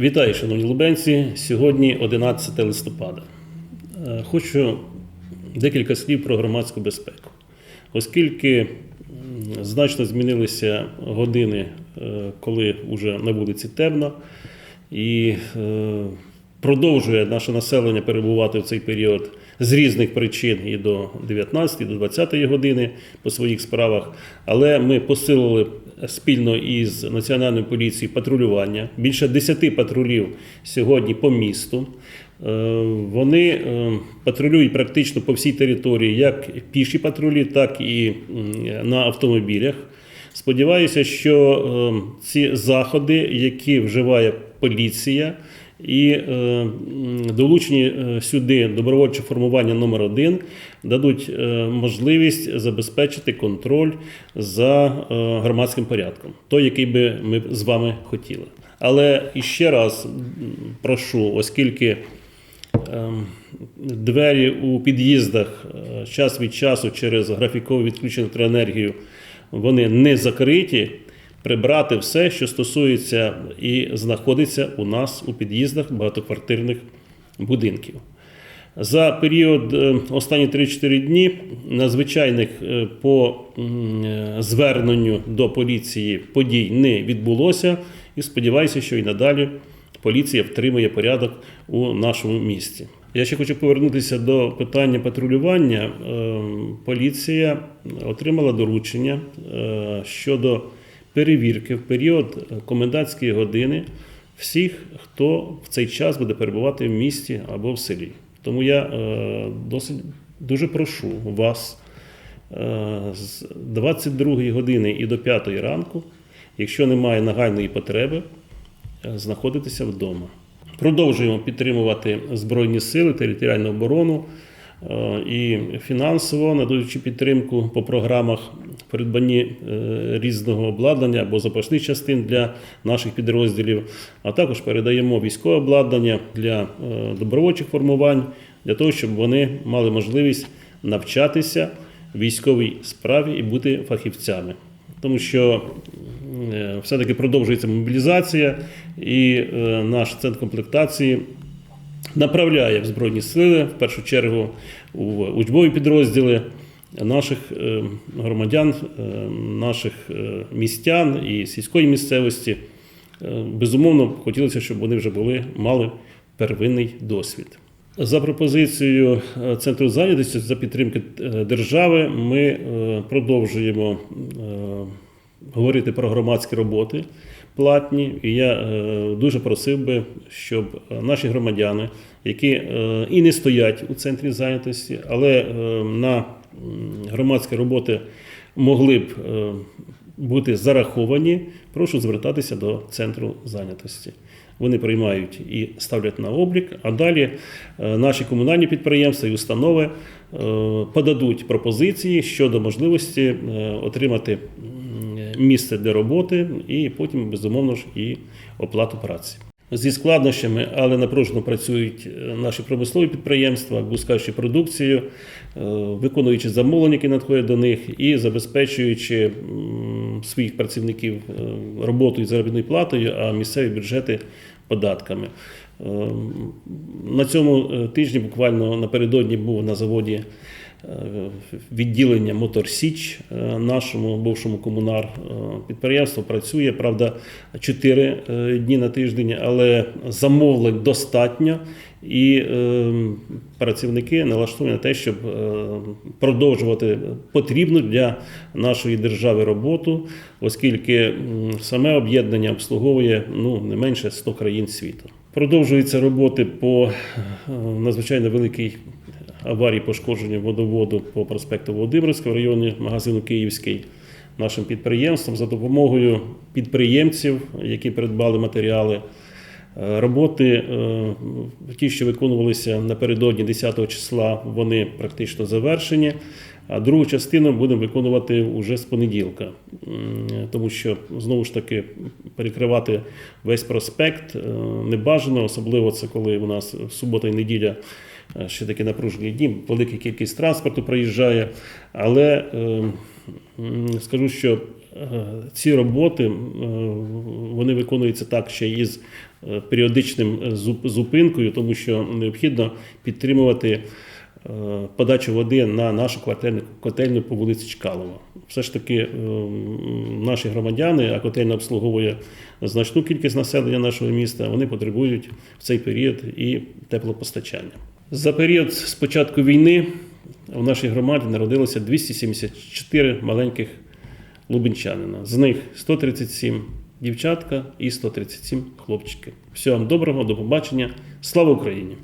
Вітаю, шановні лубенці. Сьогодні 11 листопада. Е, Хочу декілька слів про громадську безпеку. Оскільки значно змінилися години, е, коли вже на вулиці темно, і е, продовжує наше населення перебувати в цей період з різних причин і до 19, і до 20 години по своїх справах. Але ми посилили спільно із Національною поліцією патрулювання. Більше 10 патрулів сьогодні по місту. Е, Вони е, патрулюють практично по всій території, як піші патрулі, так і на автомобілях. Сподіваюся, що е, ці заходи, які вживає поліція, і е, долучені е, сюди добровольче формування номер 1 дадуть е, можливість забезпечити контроль за громадським порядком, той, який би ми з вами хотіли. Але іще раз прошу, оскільки Ем, Двері у під'їздах час від часу через графікове відключення електроенергію вони не закриті. Прибрати все, що стосується і знаходиться у нас у під'їздах багатоквартирних будинків. За період е, останні 3-4 дні надзвичайних е, по е, зверненню до поліції подій не відбулося, і сподіваюся, що і надалі поліція втримує порядок у нашому місті. Я ще хочу повернутися до питання патрулювання. Е, Поліція отримала доручення щодо перевірки в період комендантської години всіх, хто в цей час буде перебувати в місті або в селі. Тому я е, досить дуже прошу вас е, з 22 години і до 5 ранку, якщо немає нагальної потреби, е, знаходитися вдома. Продовжуємо підтримувати Збройні сили, територіальну оборону і фінансово надаючи підтримку по програмах придбанні е, різного обладнання або запасних частин для наших підрозділів, а також передаємо військове обладнання для е, добровольчих формувань, для того, щоб вони мали можливість навчатися військовій справі і бути фахівцями. Тому що е, все-таки продовжується мобілізація, і е, наш центр комплектації направляє в Збройні сили, в першу чергу у учбові підрозділи наших е, громадян, е, наших е, містян і сільської місцевості. Безумовно, хотілося, щоб вони вже були, мали первинний досвід. За пропозицією центру зайнятості за підтримки держави, ми продовжуємо говорити про громадські роботи платні. І я е, дуже просив би, щоб е, наші громадяни, які е, і не стоять у центрі зайнятості, але на громадські роботи могли б бути зараховані, прошу звертатися до центру зайнятості. Вони приймають і ставлять на облік, а далі наші комунальні підприємства і установи подадуть пропозиції щодо можливості отримати місце для роботи і потім, безумовно ж, і оплату праці. Зі складнощами, але напружено працюють е, наші промислові підприємства, пускаючи продукцію, е, виконуючи замовлення, які надходять до них, і забезпечуючи своїх працівників е, роботою і заробітною платою, а місцеві бюджети податками. Е, На цьому е, тижні буквально напередодні був на заводі е, відділення Мотор Січ е, нашому бувшому комунар підприємство працює. Правда, 4 дні на тиждень, але замовлень достатньо. І е, працівники налаштовані на те, щоб е, продовжувати потрібну для нашої держави роботу, оскільки саме об'єднання обслуговує ну, не менше 100 країн світу. Продовжуються роботи по е, надзвичайно великій аварії пошкодження водоводу по проспекту Володимирського в районі магазину Київський нашим підприємством за допомогою підприємців, які придбали матеріали. Е, Роботи, е, ті, що виконувалися напередодні 10 числа, вони практично завершені. А другу частину будемо виконувати вже з понеділка, тому що знову ж таки перекривати весь проспект е, не бажано, особливо це коли у нас субота і неділя е, ще такі напружені дні, велика кількість транспорту проїжджає. Але е, скажу, що ці роботи е, вони виконуються так ще із е, періодичним е, зупинкою, тому що необхідно підтримувати е, подачу води на нашу квартирну котельню по вулиці Чкалова. Все ж таки, е, наші громадяни, а котельня обслуговує значну кількість населення нашого міста, вони потребують в цей період і теплопостачання. За період з початку війни в нашій громаді народилося 274 маленьких лубенчанина. З них 137 дівчатка і 137 хлопчики. Всього вам доброго, до побачення. Слава Україні!